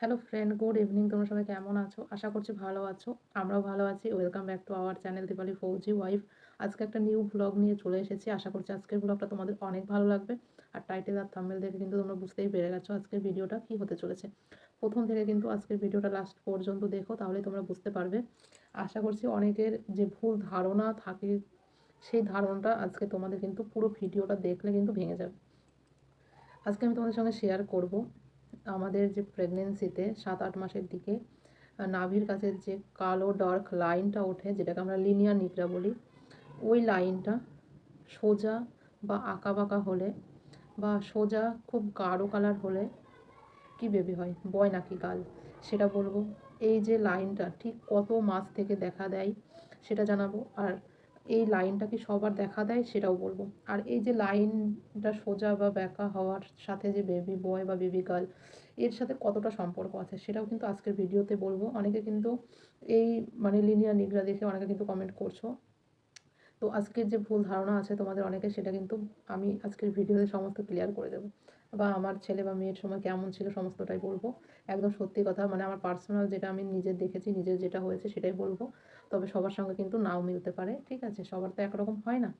Hello friend good evening তোমরা সবাই কেমন আছো? আশা করছি ভালো আছো। আমরাও ভালো আছি। Welcome back to our channel Dipali Fauji wife আজকে একটা নিউ ব্লগ নিয়ে চলে এসেছি। আশা করছি আজকের ব্লগটা তোমাদের অনেক ভালো লাগবে। আর টাইটেল আর থাম্বেল দেখে কিন্তু তোমরা বুঝতেই পেরে গেছো আজকের ভিডিওটা কী হতে চলেছে। প্রথম থেকে কিন্তু আজকের ভিডিওটা লাস্ট পর্যন্ত দেখো তাহলে তোমরা বুঝতে পারবে। আশা করছি অনেকের যে ভুল ধারণা থাকে, সেই ধারণাটা আজকে তোমাদের কিন্তু পুরো ভিডিওটা দেখলে কিন্তু ভেঙে যাবে। আজকে আমি তোমাদের সঙ্গে শেয়ার করব। আমাদের যে প্রেগনেন্সিতে সাত আট মাসের দিকে নাভির কাছে যে কালো ডার্ক লাইনটা ওঠে, যেটাকে আমরা লিনিয়ার নিকরা বলি, ওই লাইনটা সোজা বা আঁকা বাঁকা হলে বা সোজা খুব গাঢ় কালার হলে কি বেবি হয়? বয় নাকি গাল? সেটা বলব। এই যে লাইনটা ঠিক কত মাস থেকে দেখা দেয় সেটা জানাব। আর এই লাইনটা কি সবার দেখা দেয় সেটাও বলব। আর এই যে লাইনটা সোজা বা ব্যাকা হওয়ার সাথে যে বেবি বয় বা বেবি গার্ল, এর সাথে কতটা সম্পর্ক আছে সেটাও কিন্তু আজকের ভিডিওতে বলব। অনেকে কিন্তু এই মানে লিনিয়ার নিগরা দেখে অনেকে কিন্তু কমেন্ট করছ। তো আজকের যে ভুল ধারণা আছে তোমাদের অনেকে সেটা কিন্তু আমি আজকের ভিডিওতে সমস্ত ক্লিয়ার করে দেবো। বা আমার ছেলে বা মেয়ের সময় কেমন ছিল সমস্তটাই বলব। একদম সত্যি কথা মানে আমার পার্সোনাল যেটা আমি নিজে দেখেছি, নিজের যেটা হয়েছে সেটাই বলব। তবে সবার সঙ্গে কিন্তু নাও মিলতে পারে, ঠিক আছে? সবার তো একরকম হয় না,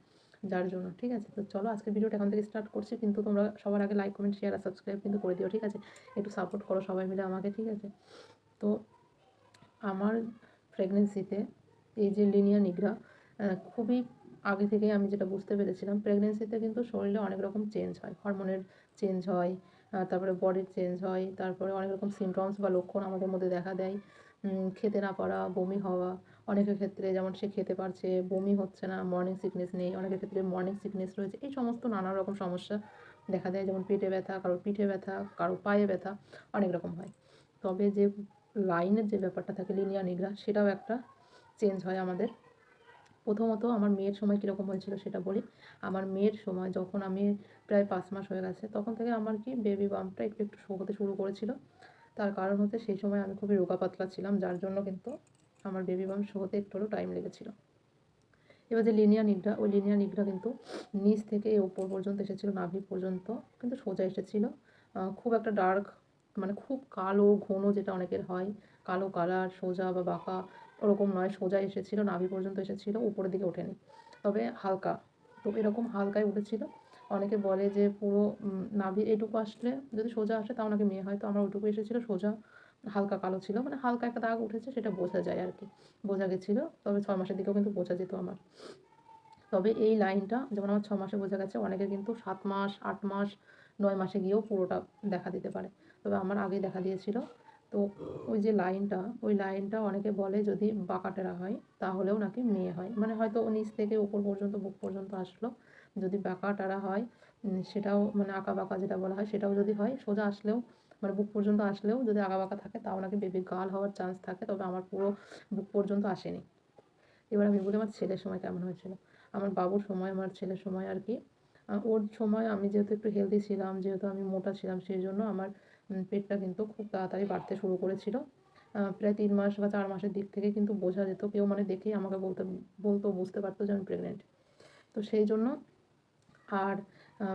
যার জন্য, ঠিক আছে? তো চলো আজকে ভিডিওটা এখন থেকে স্টার্ট করছি, কিন্তু তোমরা সবার আগে লাইক কমেন্ট শেয়ার আর সাবস্ক্রাইব কিন্তু করে দিও, ঠিক আছে? একটু সাপোর্ট করো সবাই মিলে আমাকে, ঠিক আছে? তো আমার প্রেগনেন্সিতে এই যে লিনিয়া নিগ্রা খুবই আগে থেকেই আমি যেটা বুঝতে পেরেছিলাম প্রেগনেন্সিতে কিন্তু শরীরে অনেক রকম চেঞ্জ হয় হরমোনের চেঞ্জ হয় তারপরে বডির চেঞ্জ হয়, তারপরে অনেক রকম সিমটমস বা লক্ষণ আমাদের মধ্যে দেখা দেয়। খেতে না পারা, বমি হওয়া, অনেকের ক্ষেত্রে যেমন সে খেতে পারছে, বমি হচ্ছে না মর্নিং সিকনেস নেই, অনেকের ক্ষেত্রে মর্নিং সিকনেস রয়েছে, এই সমস্ত নানা রকম সমস্যা দেখা দেয়, যেমন পেটে ব্যথা, কারোর পিঠে ব্যথা, কারোর পায়ে ব্যথা, অনেক রকম হয়। তবে যে লাইনের যে ব্যাপারটা থাকে লিনিয়া নিগ্রা, সেটাও একটা চেঞ্জ হয় আমাদের প্রথমত আমার মেয়ের সময় কীরকম হয়েছিল সেটা বলি। আমার মেয়ের সময় যখন আমি প্রায় পাঁচ মাস হয়ে গেছে, তখন থেকে আমার কি বেবি বাম্পটা একটু একটু শো হতে শুরু করেছিল। তার কারণ হচ্ছে সেই সময় আমি খুবই রোগা পাতলা ছিলাম, যার জন্য কিন্তু আমার বেবি বাম শো হতে একটু হলেও টাইম লেগেছিলো। এবার যে লিনিয়া নিগড়া ওই লিনিয়া নিগড়া কিন্তু নিচ থেকে ওপর পর্যন্ত এসেছিল, নাভি পর্যন্ত কিন্তু সোজা এসেছিল। খুব একটা ডার্ক মানে খুব কালো, ঘন যেটা অনেকের হয়, কালো কালার সোজা বা বাঁকা ওরকম নয়, সোজা এসেছিল নাভি পর্যন্ত এসেছিল, উপরের দিকে ওঠেনি। তবে হালকা। তো এরকম হালকায় উঠেছিল। অনেকে বলে যে পুরো নাভি এটুকু আসলে যদি সোজা আসে, তাও নাকি মেয়ে হয়। তো আমার ওটুকু এসেছিল, সোজা, হালকা কালো ছিল। মানে হালকা একটা দাগ উঠেছে, সেটা বোঝা যায় আর কি। বোঝা গেছিল, তবে ছয় মাসের দিকেও কিন্তু বোঝা যেত আমার। তবে এই লাইনটা, যেমন আমার ছ মাসে বোঝা গেছে অনেকের কিন্তু সাত মাস, আট মাস, নয় মাসে গিয়েও পুরোটা দেখা দিতে পারে। তবে আমার আগে দেখা দিয়েছিল। তো ওই যে লাইনটা, ওই লাইনটা অনেকে বলে যদি বাঁকাটেরা হয় তাহলেও নাকি মেয়ে হয়। মানে হয়তো নিচ থেকে উপর পর্যন্ত, বুক পর্যন্ত আসলো। যদি বাঁকাটারা হয় সেটাও মানে আঁকা বাঁকা যেটা বলা হয়, সেটাও যদি হয়, সোজা আসলেও মানে বুক পর্যন্ত আসলেও যদি আঁকা বাঁকা থাকে, তাও নাকি বেবি গার্ল হওয়ার চান্স থাকে। তবে আমার পুরো বুক পর্যন্ত আসেনি। এবার আমি বলি, আমার ছেলের সময় কেমন হয়েছিল? আমার বাবুর সময়, আমার ছেলের সময় আর কি। ওর সময় আমি যেহেতু একটু হেলদি ছিলাম, যেহেতু আমি মোটা ছিলাম, সেই জন্য আমার পেটটা কিন্তু খুব তাড়াতাড়ি বাড়তে শুরু করেছিল। প্রায় তিন মাস বা চার মাসের দিক থেকে কিন্তু বোঝা যেত, কেউ মানে দেখেই আমাকে বলতে, বলতো, বুঝতে পারতো যে আমি প্রেগনেন্ট তো সেই জন্য আর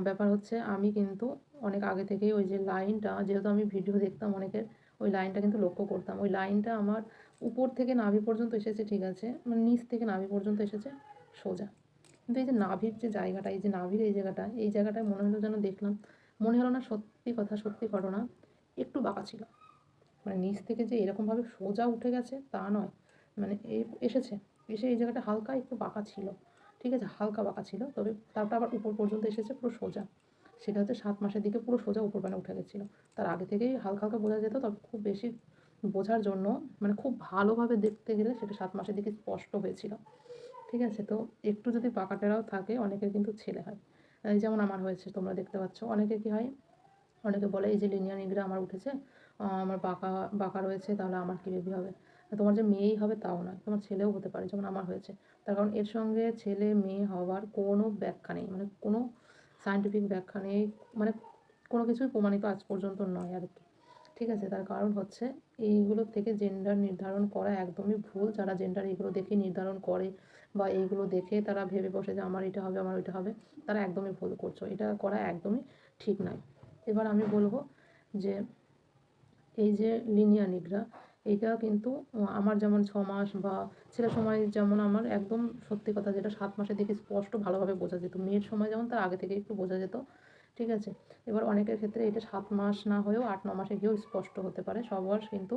ব্যাপার হচ্ছে আমি কিন্তু অনেক আগে থেকেই ওই যে লাইনটা, যেহেতু আমি ভিডিও দেখতাম অনেকের, ওই লাইনটা কিন্তু লক্ষ্য করতাম। ওই লাইনটা আমার উপর থেকে নাভি পর্যন্ত এসেছে, ঠিক আছে? মানে নিচ থেকে নাভি পর্যন্ত এসেছে, সোজা। কিন্তু এই যে নাভির যে জায়গাটা, এই যে নাভির এই জায়গাটা, এই জায়গাটায় মনে হলো যেন দেখলাম, মনে হলো না সত্যি কথা, সত্যি ঘটনা। একটু বাঁকা ছিল। মানে নিচ থেকে যে এরকমভাবে সোজা উঠে গেছে তা নয়। মানে এসেছে। এসে এই জায়গাটা হালকা একটু বাঁকা ছিল। ঠিক আছে, হালকা বাঁকা ছিল। তবে তারপর আবার উপর পর্যন্ত এসেছে পুরো সোজা। সেটা হচ্ছে সাত মাসের দিকে পুরো সোজা উপর উপরপানে উঠে গেছিল। তার আগে থেকেই হালকা হালকা বোঝা যেত, তবে খুব বেশি বোঝার জন্য মানে খুব ভালোভাবে দেখতে গেলে সেটা সাত মাসের দিকে স্পষ্ট হয়েছিল। ঠিক আছে, তো একটু যদি পাকাটেরাও থাকে, অনেকের কিন্তু ছেলে হয়। যেমন আমার হয়েছে, তোমরা দেখতে পাচ্ছ। অনেকে কী হয় অনেকে বলে, এই যে লিনিয়া নিগ্রা আমার উঠেছে আমার বাঁকা বাঁকা রয়েছে, তাহলে আমার কী বেবি হবে? তোমার যে মেয়েই হবে তাও নয়, তোমার ছেলেও হতে পারে, যেমন আমার হয়েছে। তার কারণ এর সঙ্গে ছেলে, মেয়ে হওয়ার কোনো ব্যাখ্যা নেই মানে কোনো সায়েন্টিফিক ব্যাখ্যা নেই মানে কোনো কিছুই প্রমাণিত আজ পর্যন্ত নয় আর কি। ঠিক আছে, তার কারণ হচ্ছে এইগুলো থেকে জেন্ডার নির্ধারণ করা একদমই ভুল। যারা জেন্ডার এইগুলো দেখে নির্ধারণ করে বা এইগুলো দেখে তারা ভেবে বসে যে আমার এটা হবে, আমার ওইটা হবে, তারা একদমই ভুল করছ। এটা করা একদমই ঠিক নয়। এবার আমি বলব যে এই যে লিনিয়া নিগ্রা এইটা কিন্তু আমার যেমন ছ মাস বা ছেলের সময় যেমন আমার একদম সত্যি কথা যেটা সাত মাসের দিকে স্পষ্ট ভালোভাবে বোঝা যেত। মেয়ের সময় যেমন তার আগে থেকে একটু বোঝা যেত, ঠিক আছে? এবার অনেকের ক্ষেত্রে এটা সাত মাস না হয়েও আট, ন মাসে গিয়েও স্পষ্ট হতে পারে, সবার কিন্তু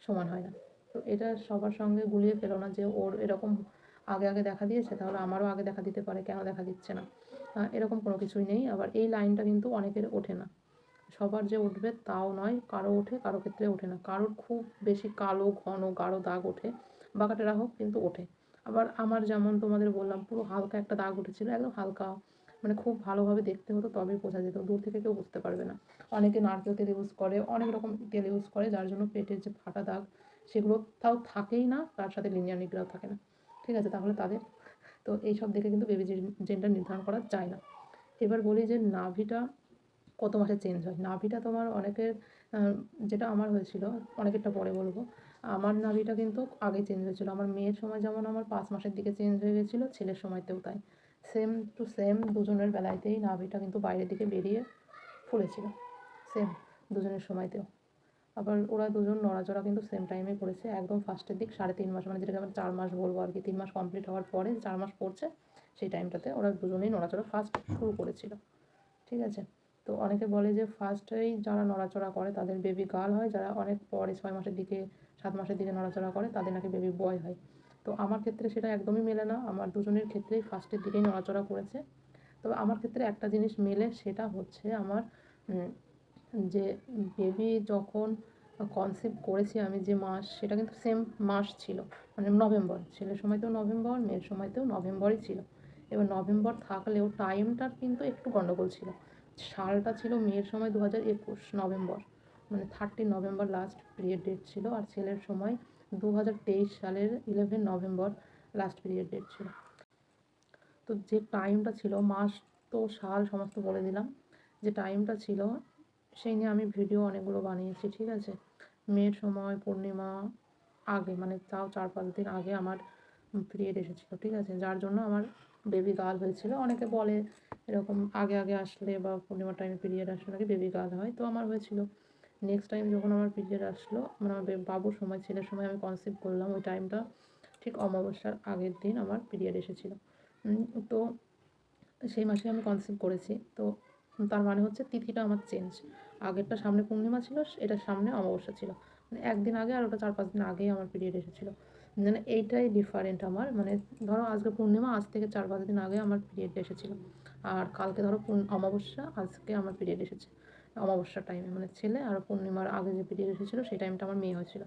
সমান হয় না। তো এটা সবার সঙ্গে গুলিয়ে ফেলো না যে ওর এরকম আগে আগে দেখা দিয়েছে, তাহলে আমারও আগে দেখা দিতে পারে, কেন দেখা দিচ্ছে না? এরকম কোনো কিছুই নেই। আবার এই লাইনটা কিন্তু অনেকের ওঠে না। সবার যে উঠবে তাও নয়, কারও ওঠে, কারও ক্ষেত্রে ওঠে না। কারোর খুব বেশি কালো, ঘন, গাঢ় দাগ ওঠে, বাঁকাটেরা হোক কিন্তু ওঠে। আবার আমার যেমন তোমাদের বললাম, পুরো হালকা একটা দাগ উঠেছিল, একদম হালকা। মানে খুব ভালোভাবে দেখতে হতো, তবেই বোঝা যেত। দূর থেকে কেউ বুঝতে পারবে না। অনেকে নারকেল তেল ইউজ করে, অনেক রকম তেল ইউজ করে, যার জন্য পেটের যে ফাটা দাগ, সেগুলো তাও থাকেই না, তার সাথে লিনিয়ার নিগ্রাও থাকে না। ঠিক আছে, তাহলে তাদের তো এইসব দেখে কিন্তু বেবি জেন্ডার নির্ধারণ করা যায় না। এবার বলি যে নাভিটা কত মাসে চেঞ্জ হয়? নাভিটা তোমার অনেকের যেটা আমার হয়েছিল, অনেকেরটা পরে বলব, আমার নাভিটা কিন্তু আগে চেঞ্জ হয়েছিল। আমার মেয়ের সময় যেমন আমার পাঁচ মাসের দিকে চেঞ্জ হয়ে গেছিল, ছেলের সময়তেও তাই। সেম টু সেম দুজনের বেলাতেই নাভিটা কিন্তু বাইরের দিকে বেরিয়ে ফুলেছিল সেম দুজনের সময়তেও। আবার ওরা দুজন নড়াচড়া কিন্তু সেম টাইমে করেছে, একদম ফার্স্টের দিক, সাড়ে তিন মাস মানে যেটাকে আমরা চার মাস বলব আর কি, তিন মাস কমপ্লিট হওয়ার পরে চার মাস পড়ছে, সেই টাইমটাতে ওরা দুজনেই নড়াচড়া ফার্স্ট শুরু করেছিল। ঠিক আছে? তো অনেকে বলে যে ফার্স্টেই যারা নড়াচড়া করে তাদের বেবি গার্ল হয়, যারা অনেক পরে ছয় মাসের দিকে, সাত মাসের দিকে নড়াচড়া করে তাদের নাকি বেবি বয় হয়। তো আমার ক্ষেত্রে সেটা একদমই মেলে না, আমার দুজনের ক্ষেত্রেই ফার্স্টের দিকেই নড়াচড়া করেছে। তবে আমার ক্ষেত্রে একটা জিনিস মেলে, সেটা হচ্ছে আমার যে বেবি যখন কনসেপ্ট করেছি আমি যে মাস, সেটা কিন্তু সেম মাস ছিল। মানে নভেম্বর, ছেলের সময়তেও নভেম্বর, মেয়ের সময়তেও নভেম্বরই ছিল। এবার নভেম্বর থাকলেও টাইমটার কিন্তু একটু গণ্ডগোল ছিল। সালটা ছিল মেয়ের সময় দু হাজার একুশ, নভেম্বর। মানে thirty November last period date ছিল আর ছেলের সময় দু হাজার তেইশ সালের eleven November last period date ছিল। তো যে টাইমটা ছিল, মাস তো সাল সমস্ত বলে দিলাম। যে টাইমটা ছিল সেই নিয়ে আমি ভিডিও অনেকগুলো বানিয়েছি, ঠিক আছে? মেয়ের সময়, পূর্ণিমা, আগে মানে তাও চার পাঁচ দিন আগে আমার পিরিয়ড এসেছিল, ঠিক আছে? যার জন্য আমার বেবি গার্ল হয়েছিল। অনেকে বলে এরকম আগে আগে আসলে বা পূর্ণিমার টাইমে পিরিয়ড আসলে নাকি বেবি গার্ল হয়, তো আমার হয়েছিল। নেক্সট টাইম যখন আমার পিরিয়ড আসলো মানে আমার বাবুর সময়, ছেলের সময় আমি কনসিভ করলাম, ওই টাইমটা ঠিক অমাবস্যার আগের দিন আমার পিরিয়ড এসেছিল। তো সেই মাসে আমি কনসিভ করেছি, তো তার মানে হচ্ছে তিথিটা আমার চেঞ্জ আগেরটা সামনে পূর্ণিমা ছিল, এটা সামনে অমাবস্যা ছিল। মানে একদিন আগে আর ওটা চার পাঁচ দিন আগেই আমার পিরিয়ড এসেছিল। মানে এইটাই ডিফারেন্ট আমার। মানে ধরো আজকে পূর্ণিমা, আজ থেকে চার পাঁচ দিন আগে আমার পিরিয়ড এসেছিল। আর কালকে ধরো অমাবস্যা, আজকে আমার পিরিয়ড এসেছে। অমাবস্যার টাইমে মানে ছেলে আর পূর্ণিমার আগে যে পিরিয়ড এসেছিল, সেই টাইমটা আমার মেয়ে হয়েছিল।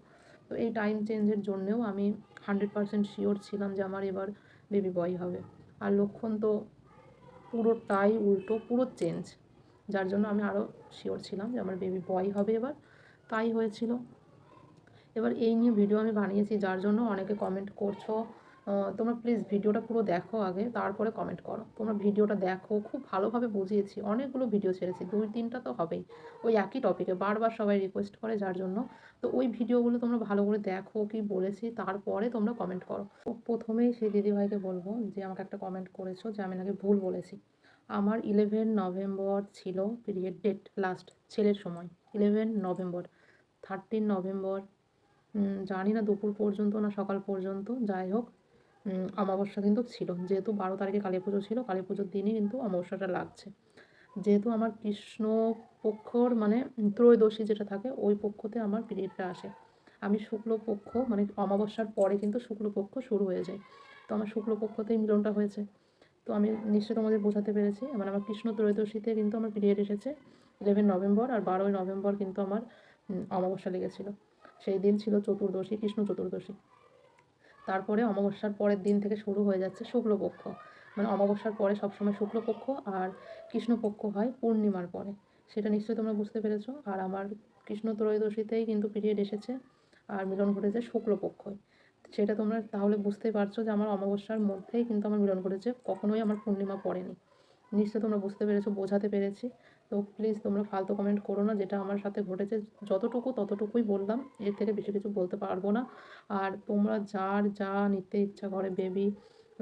তো এই টাইম চেঞ্জের জন্যেও আমি হান্ড্রেড পার্সেন্ট শিওর ছিলাম যে আমার এবার বেবি বয় হবে। আর লক্ষণ তো পুরোটাই উল্টো, পুরো চেঞ্জ যার জন্য আমি আরও শিওর ছিলাম যে আমার বেবি বয় হবে এবার। তাই হয়েছিল। এবার এই নিয়ে ভিডিও আমি বানিয়েছি, যার জন্য অনেকে কমেন্ট করছ তোমরা প্লিজ ভিডিওটা পুরো দেখো আগে, তারপরে কমেন্ট করো। তোমরা ভিডিওটা দেখো, খুব ভালোভাবে বুঝিয়েছি। অনেকগুলো ভিডিও ছেড়েছি, দুই তিনটা তো হবেই। ওই একই টপিকে বারবার সবাই রিকোয়েস্ট করে যার জন্য। তো ওই ভিডিওগুলো তোমরা ভালো করে দেখো কি বলেছি, তারপরে তোমরা কমেন্ট করো। প্রথমেই সেই দিদিভাইকে বলব যে, আমাকে একটা কমেন্ট করেছ যে, আমি নাকি ভুল বলেছি। আমার ইলেভেন নভেম্বর ছিল পিরিয়ড ডেট লাস্ট ছেলের সময় ইলেভেন নভেম্বর থার্টিন নভেম্বর জানি না দুপুর পর্যন্ত না সকাল পর্যন্ত, যাই হোক অমাবস্যা কিন্তু ছিল। যেহেতু বারো তারিখে কালী পুজো ছিল, কালী পুজোর দিনই কিন্তু অমাবস্যাটা লাগছে। যেহেতু আমার কৃষ্ণ পক্ষর মানে ত্রয়োদশী যেটা থাকে, ওই পক্ষতে আমার পিরিয়ডটা আসে। আমি শুক্লপক্ষ মানে অমাবস্যার পরে কিন্তু শুক্লপক্ষ শুরু হয়ে যায়। তো আমার শুক্লপক্ষতেই মিলনটা হয়েছে। তো আমি নিশ্চয়ই তোমাদের বোঝাতে পেরেছি। মানে আমার কৃষ্ণ ত্রয়োদশীতে কিন্তু আমার পিরিয়ড এসেছে ইলেভেন নভেম্বর আর বারোই নভেম্বর কিন্তু আমার অমাবস্যা লেগেছিল। সেই দিন ছিল চতুর্দশী, কৃষ্ণ চতুর্দশী। তারপরে অমাবস্যার পরের দিন থেকে শুরু হয়ে যাচ্ছে শুক্লপক্ষ। মানে অমাবস্যার পরে সবসময় শুক্লপক্ষ আর কৃষ্ণপক্ষ হয় পূর্ণিমার পরে। সেটা নিশ্চয়ই তোমরা বুঝতে পেরেছ। আর আমার কৃষ্ণ ত্রয়োদশীতেই কিন্তু পিরিয়ড এসেছে আর মিলন ঘটেছে শুক্লপক্ষই। সেটা তোমরা তাহলে বুঝতেই পারছ যে আমার অমাবস্যার মধ্যেই কিন্তু আমার মিলন ঘটেছে। কখনোই আমার পূর্ণিমা পড়েনি। নিশ্চয়ই তোমরা বুঝতে পেরেছ, বোঝাতে পেরেছি। তো প্লিজ তোমরা ফালতু কমেন্ট করো না, যেটা আমার সাথে ঘটেছে। যতটুকু ততটুকুই বললাম, এর থেকে বেশি কিছু বলতে পারব না। আর তোমরা যার যা নিতে ইচ্ছা করে বেবি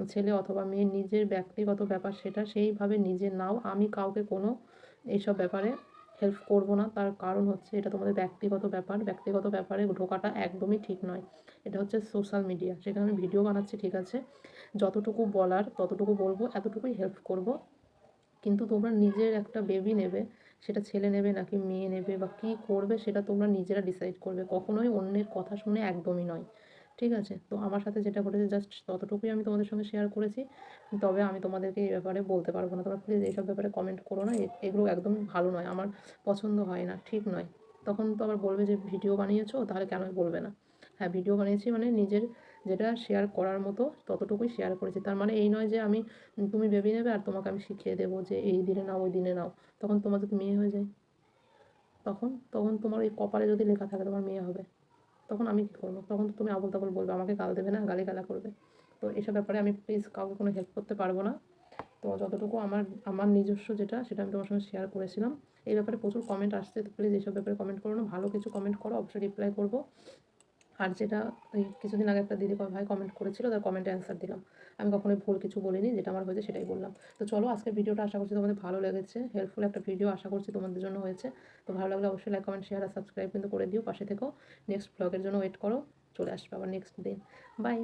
ছেলে অথবা মেয়ে, নিজের ব্যক্তিগত ব্যাপার সেটা সেইভাবে নিজে নাও। আমি কাউকে কোনো এইসব ব্যাপারে হেল্প করব না। তার কারণ হচ্ছে এটা তোমাদের ব্যক্তিগত ব্যাপার। ব্যক্তিগত ব্যাপারে ঢোকাটা একদমই ঠিক নয়। এটা হচ্ছে সোশ্যাল মিডিয়া সেখানে আমি ভিডিও বানাচ্ছি, ঠিক আছে? যতটুকু বলার, ততটুকু বলব, এতটুকুই হেল্প করব। কিন্তু তোমরা নিজের একটা বেবি নেবে, সেটা ছেলে নেবে নাকি মেয়ে নেবে বা কী করবে, সেটা তোমরা নিজেরা ডিসাইড করবে। কখনোই অন্যের কথা শুনে একদমই নয়। ঠিক আছে? তো আমার সাথে যেটা ঘটেছে জাস্ট ততটুকুই আমি তোমাদের সঙ্গে শেয়ার করেছি। তবে আমি তোমাদেরকে এই ব্যাপারে বলতে পারব না। তোমরা প্লিজ এইসব ব্যাপারে কমেন্ট করো না। এগুলো একদম ভালো নয়। আমার পছন্দ হয় না। ঠিক নয়। তখন তো আবার বলবে যে, ভিডিও বানিয়েছো? তাহলে কেন বলবে না? হ্যাঁ ভিডিও বানিয়েছি মানে নিজের যেটা শেয়ার করার মতো ততটুকুই শেয়ার করেছি। তার মানে এই নয় যে, আমি, তুমি ভেবে নেবে আর তোমাকে আমি শিখিয়ে দেবো যে, এই দিনে নাও, ওই দিনে নাও। তখন তোমার যদি মেয়ে হয়ে যায়? তখন? তখন তোমার ওই কপালে যদি লেখা থাকে, তোমার মেয়ে হবে। তখন আমি কী করব? তখন তো তুমি আবল তাবল বলবে, আমাকে গাল দেবে না, গালি গালা করবে। তো এসব ব্যাপারে আমি প্লিজ কাউকে কোনো হেল্প করতে পারব না। তো যতটুকু আমার আমার নিজস্ব যেটা, সেটা আমি তোমার সঙ্গে শেয়ার করেছিলাম। এই ব্যাপারে প্রচুর কমেন্ট আসছে, তো প্লিজ এইসব ব্যাপারে কমেন্ট করো না। ভালো কিছু কমেন্ট করো, অবশ্যই রিপ্লাই করব। আর যেটা ওই কিছুদিন আগে একটা দিদি ভাই কমেন্ট করেছিল, তার কমেন্টে অ্যান্সার দিলাম। আমি কখনোই ভুল কিছু বলিনি, যেটা আমার হয়েছে সেটাই বললাম। তো চলো, আজকের ভিডিওটা আশা করছি তোমাদের ভালো লেগেছে। হেল্পফুল একটা ভিডিও আশা করছি তোমাদের জন্য হয়েছে। তো ভালো লাগলে অবশ্যই লাইক কমেন্ট শেয়ার আর সাবস্ক্রাইব কিন্তু করে দিও, পাশে থেকেও নেক্সট ব্লগের জন্য ওয়েট করো, চলে আসবে আবার নেক্সট দিন। বাই